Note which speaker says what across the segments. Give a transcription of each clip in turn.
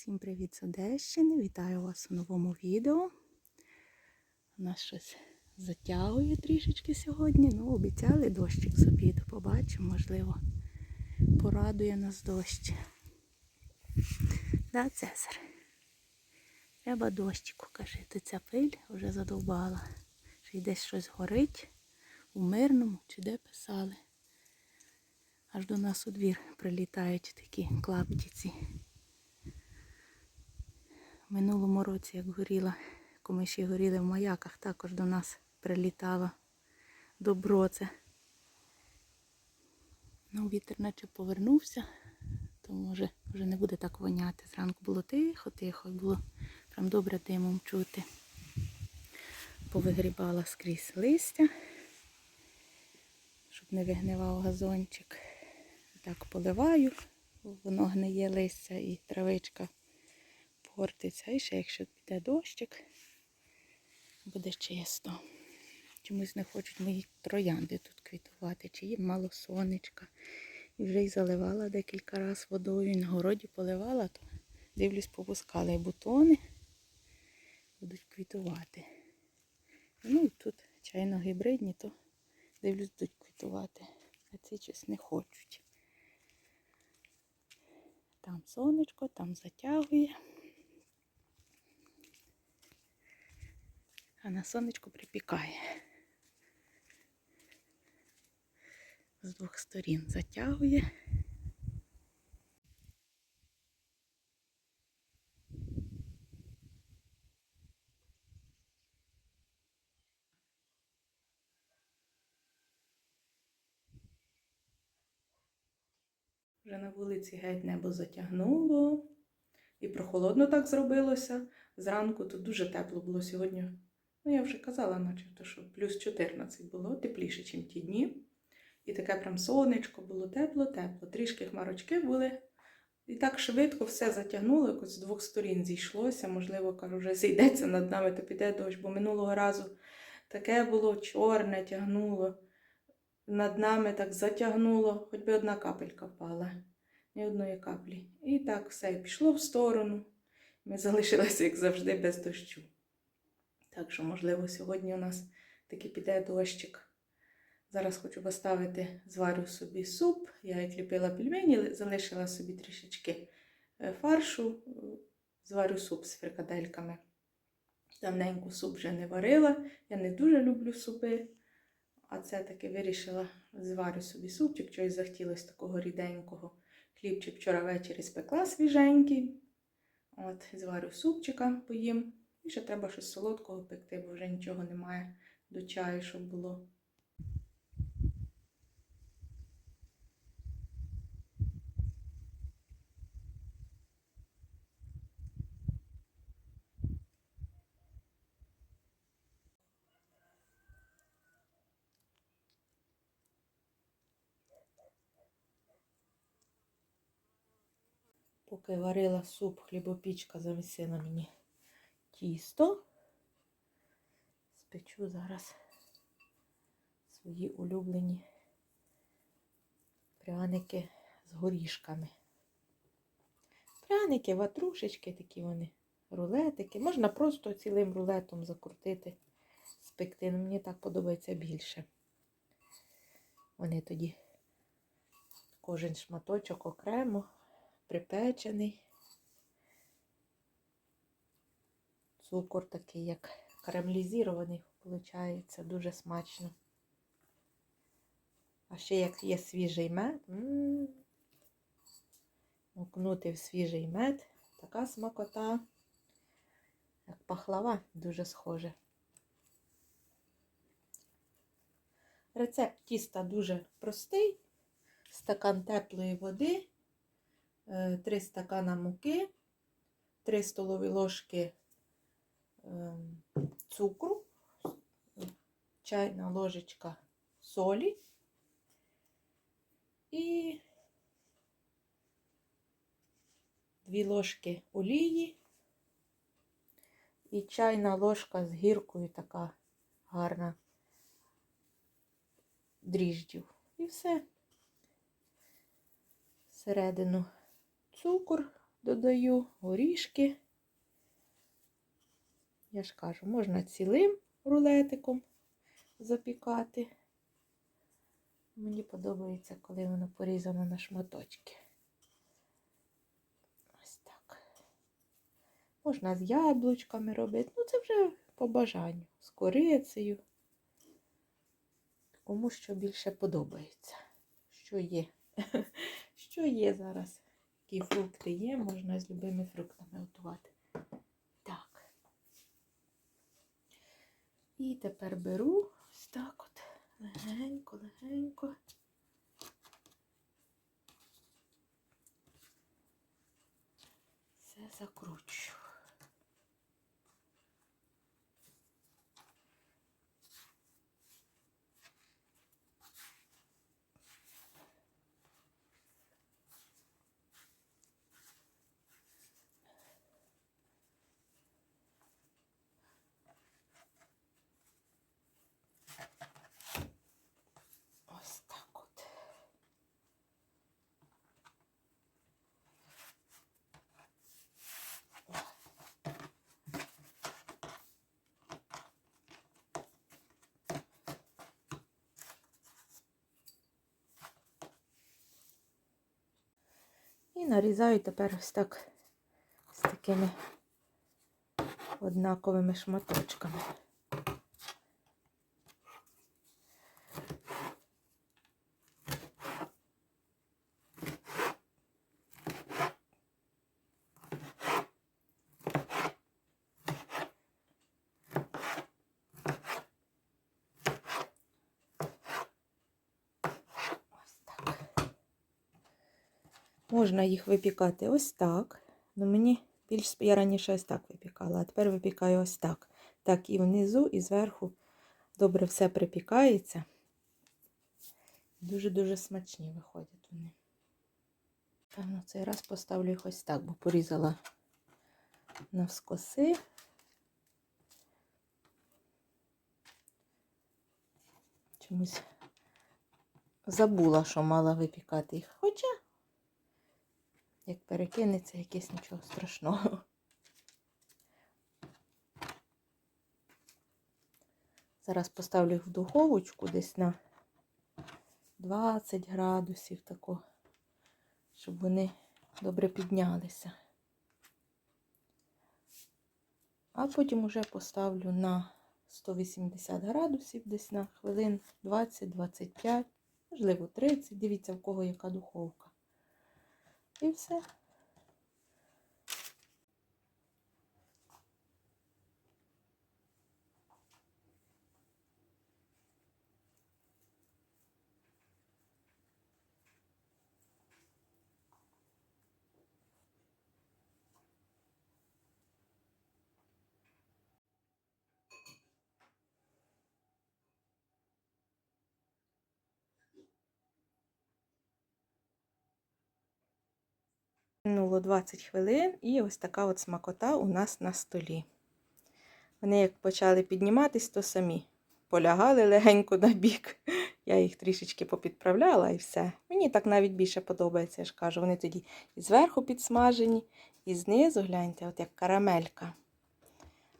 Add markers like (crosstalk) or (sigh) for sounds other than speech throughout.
Speaker 1: Всім привіт з Одещини! Вітаю вас у новому відео. У нас щось затягує трішечки сьогодні. Ну, обіцяли дощик з обіду. Побачимо, можливо, порадує нас дощ. Да, Цезар? Треба дощику, каже, ти ця пиль вже задовбала. Що й десь щось горить у мирному чи де писали. Аж до нас у двір прилітають такі клаптіці. Минулому році, як горіла, комиші горіли в маяках, також до нас прилітало добро це. Ну, вітер наче повернувся, то може вже не буде так воняти. Зранку було тихо-тихо, було прям добре димом чути. Повигрібала скрізь листя, щоб не вигнивав газончик. Так поливаю, воно гниє листя і травичка портиться. І ще якщо піде дощик, буде чисто. Чомусь не хочуть мої троянди тут квітувати, чи їм мало сонечка. І вже й заливала декілька разів водою. І на городі поливала, то дивлюсь, попускали бутони, будуть квітувати. Ну і тут чайно гібридні, то дивлюсь, будуть квітувати. А ці щось не хочуть. Там сонечко, там затягує. А на сонечку припікає. З двох сторін затягує. Вже на вулиці геть небо затягнуло. І прохолодно так зробилося. Зранку тут дуже тепло було сьогодні. Ну, я вже казала, начебто, що плюс 14 було, тепліше, ніж ті дні. І таке прям сонечко було тепло-тепло. Трішки хмарочки були. І так швидко все затягнуло, якось з двох сторін зійшлося. Можливо, кажу, вже зійдеться над нами, то піде дощ, бо минулого разу таке було чорне, тягнуло. Над нами так затягнуло, хоч би одна капелька впала. Ні одної каплі. І так все пішло в сторону. Ми залишилися, як завжди, без дощу. Так що, можливо, сьогодні у нас таки піде дощик. Зараз хочу поставити, зварю собі суп. Я як ліпила пельмені, залишила собі трішечки е, фаршу, е, зварю суп з фрикадельками. Давненько суп вже не варила. Я не дуже люблю супи. А це таки вирішила, зварю собі супчик, щось захотілося такого ріденького. Хлібчик вчора ввечері спекла свіженький. От, зварю супчика поїм. І ще треба щось солодкого пекти, бо вже нічого немає до чаю, щоб було. Поки варила суп, хлібопічка замісила мені тісто. Спечу зараз свої улюблені пряники з горішками. Пряники, ватрушечки, такі вони, рулетики. Можна просто цілим рулетом закрутити, спекти. Ну, Мені так подобається більше. Вони тоді кожен шматочок окремо, припечений. Цукор такий, як карамелізований, виходить, дуже смачно. А ще як є свіжий мед, мукнути в свіжий мед, така смакота, як пахлава, дуже схоже. Рецепт тіста дуже простий. Стакан теплої води, 3 стакана муки, 3 столові ложки цукру, чайна ложечка солі і 2 ложки олії і чайна ложка з гіркою така гарна дріждів. І все. Всередину цукор, додаю, горішки. Я ж кажу, можна цілим рулетиком запікати. Мені подобається, коли воно порізано на шматочки. Ось так. Можна з яблучками робити. Ну, це вже по бажанню. З корицею. Кому що більше подобається. Що є? (laughs) Що є зараз? Які фрукти є, можна з любими фруктами готувати. Так. І тепер беру ось так от. Легенько, легенько. Все закручу. Ось так от. І нарізаю тепер ось так з такими однаковими шматочками. Можна їх випікати ось так. Ну мені більш я раніше ось так випікала, а тепер випікаю ось так. Так і внизу, і зверху добре все припікається. Дуже-дуже смачні виходять вони. Певно, цей раз поставлю їх ось так, бо порізала навскоси. Чомусь забула, що мала випікати їх. Як перекинеться, якесь нічого страшного. Зараз поставлю їх в духовочку десь на 20 градусів тако, щоб вони добре піднялися. А потім уже поставлю на 180 градусів десь на хвилин 20-25, можливо 30, дивіться, в кого яка духовка. І Минуло 20 хвилин і ось така от смакота у нас на столі. Вони як почали підніматись, то самі полягали легенько на бік. Я їх трішечки попідправляла і все. Мені так навіть більше подобається, я ж кажу. Вони тоді і зверху підсмажені, і знизу, гляньте, от як карамелька.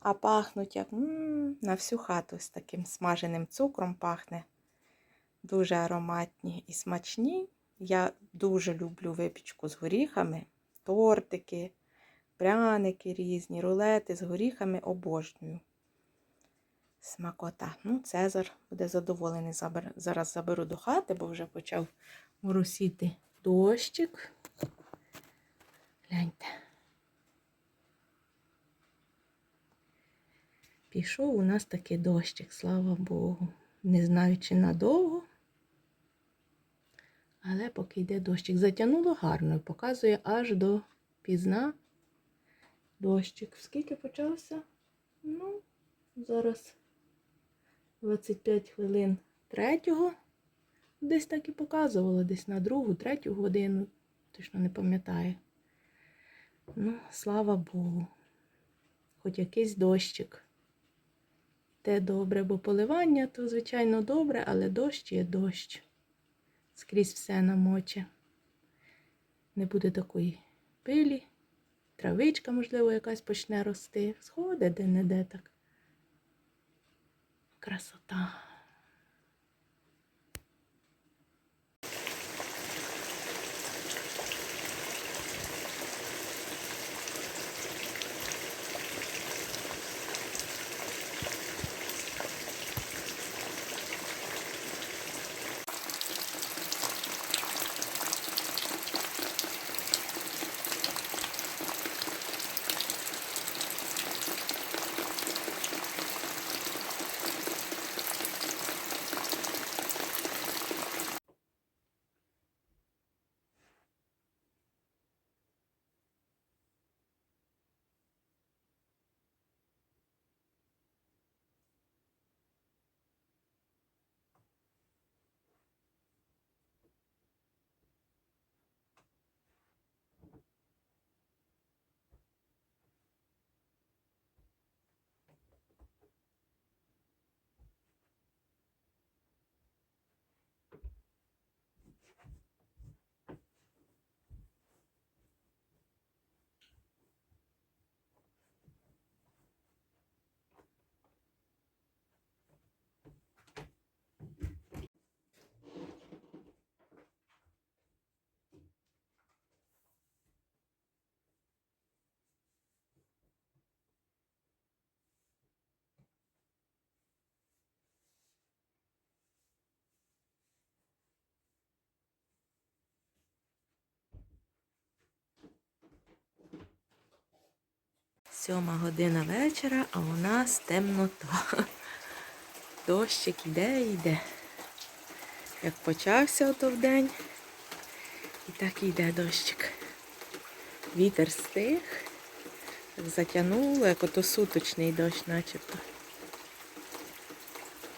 Speaker 1: А пахнуть як м -м, на всю хату з таким смаженим цукром пахне. Дуже ароматні і смачні. Я дуже люблю випічку з горіхами, тортики, пряники різні, рулети з горіхами обожнюю. Смакота. Ну, Цезар буде задоволений. Зараз заберу до хати, бо вже почав моросіти дощик. Гляньте. Пішов у нас такий дощик, слава Богу. Не знаю, чи надовго. Але поки йде дощик. Затягнуло гарно, показує аж до пізна дощик. Скільки почався? Ну, зараз 25 хвилин третього. Десь так і показувало, десь на другу, третю годину. Точно не пам'ятаю. Ну, слава Богу. Хоч якийсь дощик. Те добре, бо поливання то, звичайно, добре, але дощ є дощ скрізь все намоче. Не буде такої пилі Травичка, можливо, якась почне рости. Сходить де-не-де так. Красота. Сьома година вечора, а у нас темнота. Дощик іде і йде. Як почався ото вдень, і так і йде дощик. Вітер стих, затягнуло, як ото суточний дощ начебто.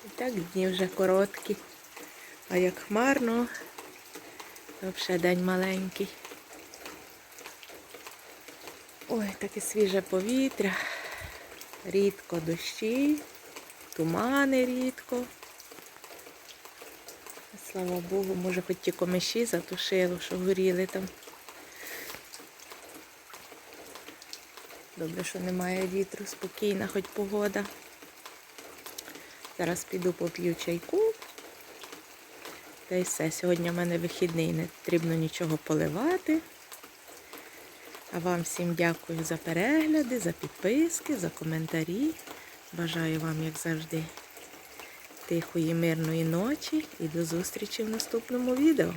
Speaker 1: І так дні вже короткі. А як хмарно, то взагалі день маленький. Ой, таке свіже повітря, рідко дощі, тумани рідко. Слава Богу, може хоч ті комиші затушило, що горіли там. Добре, що немає вітру, спокійна хоч погода. Зараз піду поп'ю чайку. Та й все. Сьогодні в мене вихідний, не потрібно нічого поливати. А вам всім дякую за перегляди, за підписки, за коментарі. Бажаю вам, як завжди, тихої, мирної ночі і до зустрічі в наступному відео.